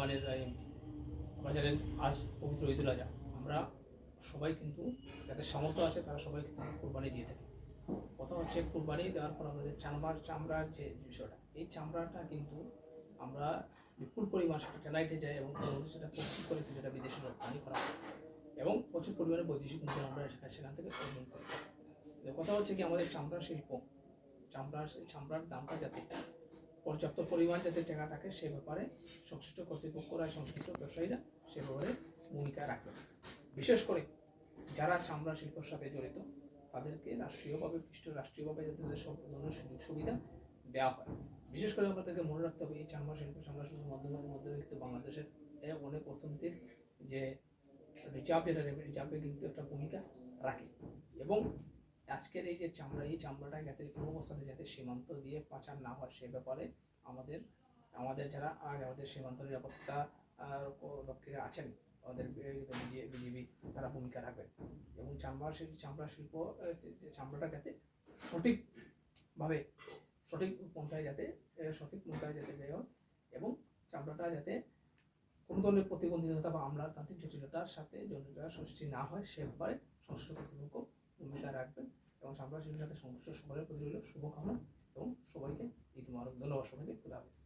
এই, আমরা জানেন আজ পবিত্র ঈদুল আজহা। আমরা সবাই কিন্তু যাদের সামর্থ্য আছে তারা সবাই কিন্তু কোরবানি দিয়ে থাকে। কথা হচ্ছে কোরবানি দেওয়ার পর আমাদের চামড়ার চামড়ার যে বিষয়টা এই চামড়াটা কিন্তু আমরা বিপুল পরিমাণ সেটা টেনাইটে যায় এবং সেটা প্রস্তুত করে কিন্তু এটা বিদেশে রপ্তানি করা হয় এবং প্রচুর পরিমাণে বৈদেশিক মুদ্রা আমরা সেখানে সেখান থেকে অর্জন করি। কথা হচ্ছে কি আমাদের চামড়া শিল্প চামড়ার চামড়ার দামটা যাতে পর্যাপ্ত পরিমাণ যাতে টাকা থাকে সে ব্যাপারে সংশ্লিষ্ট কর্তৃপক্ষরা সংশ্লিষ্ট ব্যবসায়ীরা সে ব্যাপারে ভূমিকা রাখবে বিশেষ করে যারা চামড়া শিল্পের সাথে জড়িত, তাদেরকে রাষ্ট্রীয়ভাবে পৃষ্ঠ রাষ্ট্রীয়ভাবে যাতে তাদের সব ধরনের সুযোগ সুবিধা দেওয়া হয়। বিশেষ করে আমাদেরকে মনে রাখতে হবে, এই চামড়া শিল্প চামড়া শিল্পের মাধ্যমে মাধ্যমে কিন্তু বাংলাদেশের অনেক অর্থনৈতিক যে রিজার্ভ, যেটা রিজার্ভে কিন্তু একটা ভূমিকা রাখে। এবং আজকের এই যে চামড়া, এই চামড়াটা যাতে কোনো অবস্থাতে যাতে সীমান্ত দিয়ে পাচার না হয়, সে ব্যাপারে আমাদের আমাদের যারা আজ আমাদের সীমান্ত নিরাপত্তা রক্ষীরা আছেন, আমাদের বিজেপি তারা ভূমিকা রাখবেন। এবং চামড়া শিল্প চামড়া শিল্প চামড়াটা যাতে সঠিকভাবে, সঠিক পন্থায় যাতে সঠিক পন্থায় যাতে দেয় হয় এবং চামড়াটা যাতে কোনো ধরনের প্রতিবন্ধকতা বা আমলাতান্ত্রিক জটিলতার সাথে জটিলতা সৃষ্টি না হয়, সে ব্যাপারে সংশ্লিষ্ট এবং শিল্পের সাথে সমস্ত সকলের প্রতি রইল শুভকামনা এবং সবাইকে ঈদ মারক ধন্যবাদ সবাইকে, খুদা হাফেজ।